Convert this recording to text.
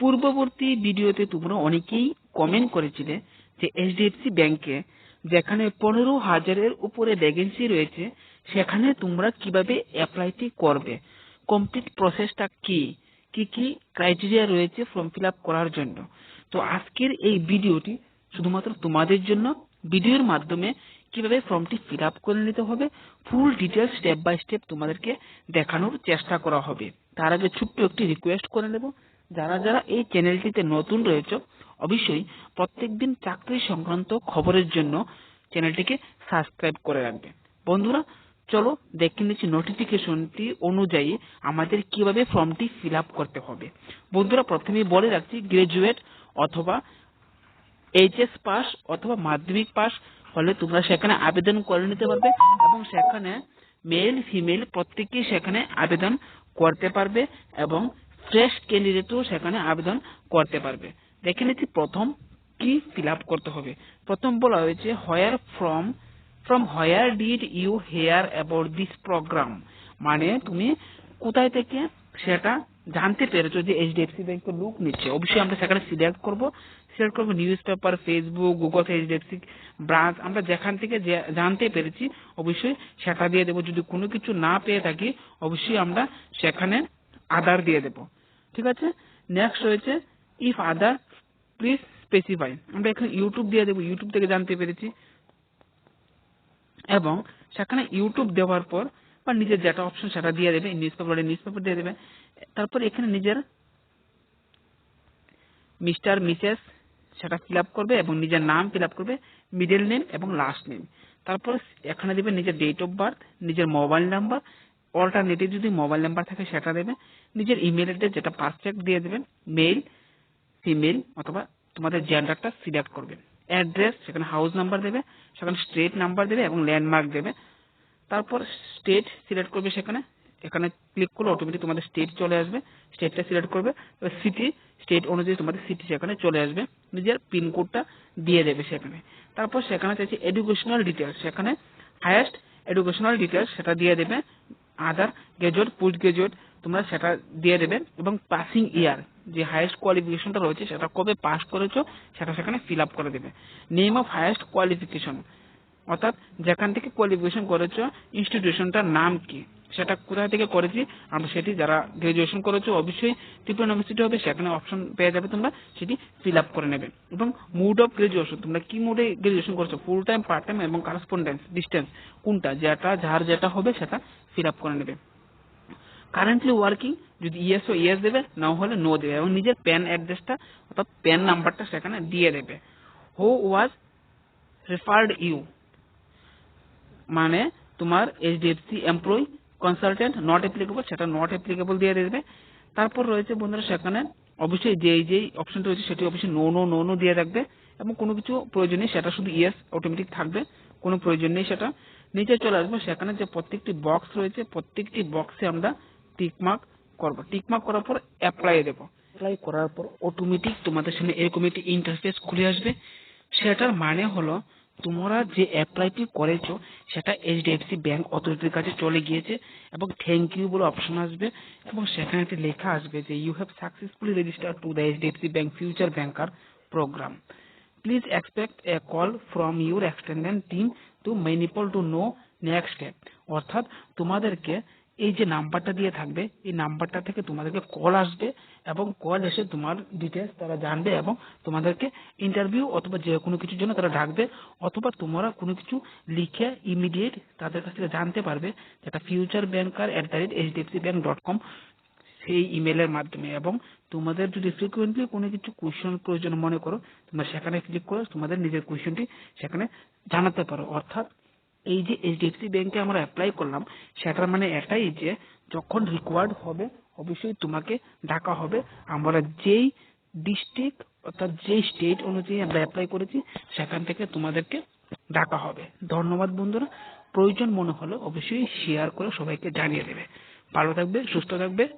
পূর্ববর্তী ভিডিওতে তোমরা অনেকেই কমেন্ট করেছিলে যে এইচডিএফসি ব্যাংকে যেখানে পনেরো হাজারের উপরে ভ্যাকেন্সি রয়েছে, সেখানে তোমরা কীভাবে অ্যাপ্লাইটি করবে? কমপ্লিট প্রসেসটা কি? কি কি ক্রাইটেরিয়া রয়েছে ফর্ম ফিল আপ করার জন্য? তো আজকের এই ভিডিওটি শুধুমাত্র তোমাদের জন্য। ভিডিওর মাধ্যমে কীভাবে ফর্মটি ফিল আপ করে নিতে হবে full details step by step তোমাদেরকে দেখানোর চেষ্টা করা হবে। তার আগে ছোট্ট একটি রিকোয়েস্ট করে নেব। যারা যারা এই চ্যানেলটিতে নতুন রয়েছে, অবশ্যই প্রত্যেকদিন চাকরি সংক্রান্ত খবরের জন্য চ্যানেলটিকে সাবস্ক্রাইব করে রাখবে। বন্ধুরা, চলো দেখে নিচ্ছি নোটিফিকেশনটি অনুযায়ী আমাদের কীভাবে ফর্মটি ফিল আপ করতে হবে। বন্ধুরা, প্রথমেই বলে রাখছি গ্রাজুয়েট অথবা এইচএস পাস অথবা মাধ্যমিক পাস হলে তোমরা সেখানে আবেদন করে নিতে পারবে এবং সেখানে মেল ফিমেল প্রত্যেকেই সেখানে আবেদন করতে পারবে এবং ফ্রেশ ক্যান্ডিডেটও সেখানে আবেদন করতে পারবে। দেখে নিচ্ছি প্রথম কি ফিল করতে হবে। প্রথম বলা হয়েছে where from from where did you hear about this program মানে তুমি কোথায় থেকে সেটা জানতে পেরেছ যে এইচডিএফসি ব্যাংক লুক নিচ্ছে, অবশ্যই আমরা সেখানে সিলেক্ট করব। সিলেক্ট করব newspaper Facebook Google HDFC branch আমরা যেখান থেকে জানতে পেরেছি, অবশ্যই সেটা দিয়ে দেবো। যদি কোনো কিছু না পেয়ে থাকি, অবশ্যই আমরা সেখানে আদার দিয়ে দেব। ঠিক আছে? নেক্সট রয়েছে ইফ আদার প্লিজ স্পেসিফাই আমরা এখানে ইউটিউব দিয়ে দেবো। ইউটিউব থেকে জানতে পেরেছি। এবং সেখানে ইউটিউব দেওয়ার পর বা নিজের যেটা অপশন সেটা দিয়ে দেবে নিউজ পেপার নিউজ পেপার দিয়ে দেবে। তারপর এখানে নিজের মিস্টার মিসেস সেটা ফিল আপ করবে এবং নিজের নাম ফিল আপ করবে মিডল নেম এবং লাস্ট নেম তারপর এখানে দেবে নিজের ডেট অফ বার্থ নিজের মোবাইল নাম্বার অল্টারনেটিভ যদি মোবাইল নাম্বার থাকে সেটা দেবে, নিজের ইমেল অ্যাড্রেস যেটা পারফেক্ট দিয়ে দেবে মেল ফিমেল অথবা তোমাদের জেন্ডারটা সিলেক্ট করবে। অ্যাড্রেস সেখানে হাউস নাম্বার দেবে, সেখানে স্ট্রিট নাম্বার দেবে এবং ল্যান্ডমার্ক দেবে। তারপর স্টেট সিলেক্ট করবে সেখানে। এখানে ক্লিক করলে অটোমেটিক তোমাদের স্টেট চলে আসবে। স্টেটটা সিলেক্ট করবে। এবার সিটি স্টেট অনুযায়ী তোমাদের সিটি সেখানে চলে আসবে। নিজের পিনকোডটা দিয়ে দেবে সেখানে। তারপর সেখানে চাইছে এডুকেশনাল ডিটেলস সেখানে হায়েস্ট এডুকেশনাল ডিটেলস সেটা দিয়ে দেবে। আদার গ্রাজুয়েট পোস্ট গ্রাজুয়েট তোমরা সেটা দিয়ে দেবে। এবং পাসিং ইয়ার যে হায়েস্ট কোয়ালিফিকেশনটা রয়েছে সেটা কবে পাস করেছ সেটা সেখানে ফিল আপ করে দেবে। নেম অফ হায়েস্ট কোয়ালিফিকেশন অর্থাৎ যেখান থেকে কোয়ালিফিকেশন করেছ ইনস্টিটিউশনটার নাম কি? সেটা কোথা থেকে করেছি? আমরা সেটি যারা গ্রাজুয়েশন করেছ, অবশ্যই ত্রিপুরা ইউনিভার্সিটি হবে, সেখানে অপশন পেয়ে যাবে তোমরা, সেটি ফিল আপ করে নেবে। এবং মুড অফ গ্রাজুয়েশন তোমরা কি মুডে গ্রাজুয়েশন করছ? ফুল টাইম পার্ট টাইম এবং কারেসপন্ডেন্স ডিস্টেন্স কোনটা? যেটা, যার যেটা হবে, সেটা ফিল আপ করে নেবে। কারেন্টলি ওয়ার্কিং যদি ইয়েস ও ইয়েস দেবে না হলে নো দেবে এবং নিজের প্যান অ্যাড্রেসটা অর্থাৎ প্যান নাম্বারটা সেখানে দিয়ে দেবে। হো ওয়াজ রেফার্ড ইউ মানে তোমার HDFC employee consultant not applicable সেটা নট অ্যাপ্লিকেবল দিয়ে দেবে। তারপর রয়েছে বন্ধুরা, সেখানে অবশ্যই যে যেই অপশনটা রয়েছে, সেটি অবশ্যই নো নো নো নো দিয়ে রাখবে এবং কোনো কিছু প্রয়োজন নেই, সেটা শুধু ইয়েস অটোমেটিক থাকবে, কোনো প্রয়োজন নেই সেটা। নিচে চলে আসবে, সেখানে যে প্রত্যেকটি বক্স রয়েছে, প্রত্যেকটি বক্সে আমরা টিকমার্ক করব। টিকমার্ক করার পর অ্যাপ্লাই দেব। অ্যাপ্লাই করার পর অটোমেটিক তোমাদের সামনে এরকম একটি ইন্টারফেস খুলে আসবে। সেটার মানে হলো তোমরা যে অ্যাপ্লাইটি করেছ, সেটা এইচডিএফসি ব্যাংক অথরিটির কাছে চলে গিয়েছে এবং থ্যাংক ইউ বলে অপশন আসবে এবং সেখানে একটি লেখা আসবে যে you have successfully register to the HDFC bank future banker program please expect a call from your extended team to Manipal to know next step অর্থাৎ তোমাদেরকে এই যে নাম্বারটা দিয়ে থাকবে, এই নাম্বারটা থেকে তোমাদেরকে কল আসবে এবং কল এসে তোমার ডিটেলস তারা জানবে এবং তোমাদেরকে ইন্টারভিউ অথবা যে কোনো কিছুর জন্য তারা ডাকবে অথবা তোমরা কোনো কিছু লিখে ইমিডিয়েট তাদের কাছ থেকে জানতে পারবে যেটা future banker at the rate HDFC bank dot com সেই ইমেলের মাধ্যমে এবং তোমাদের যদি ফ্রিকুয়েন্টলি কোনো কিছু কোয়েশ্চেন প্রয়োজন মনে করো, তোমরা সেখানে ক্লিক করে তোমাদের নিজের কোয়েশ্চেনটি সেখানে জানাতে পারো। অর্থাৎ এই যে এইচডিএফসি ব্যাংকে আমরা অ্যাপ্লাই করলাম, সেটার মানে এটাই যে যখন রিকোয়ার্ড হবে অবশ্যই তোমাকে ডাকা হবে। আমরা যেই ডিস্ট্রিক্ট অর্থাৎ যেই স্টেট অনুযায়ী আমরা অ্যাপ্লাই করেছি, সেখান থেকে তোমাদেরকে ডাকা হবে। ধন্যবাদ বন্ধুরা। প্রয়োজন মনে হলে অবশ্যই শেয়ার করে সবাইকে জানিয়ে দেবে। ভালো থাকবে, সুস্থ থাকবে।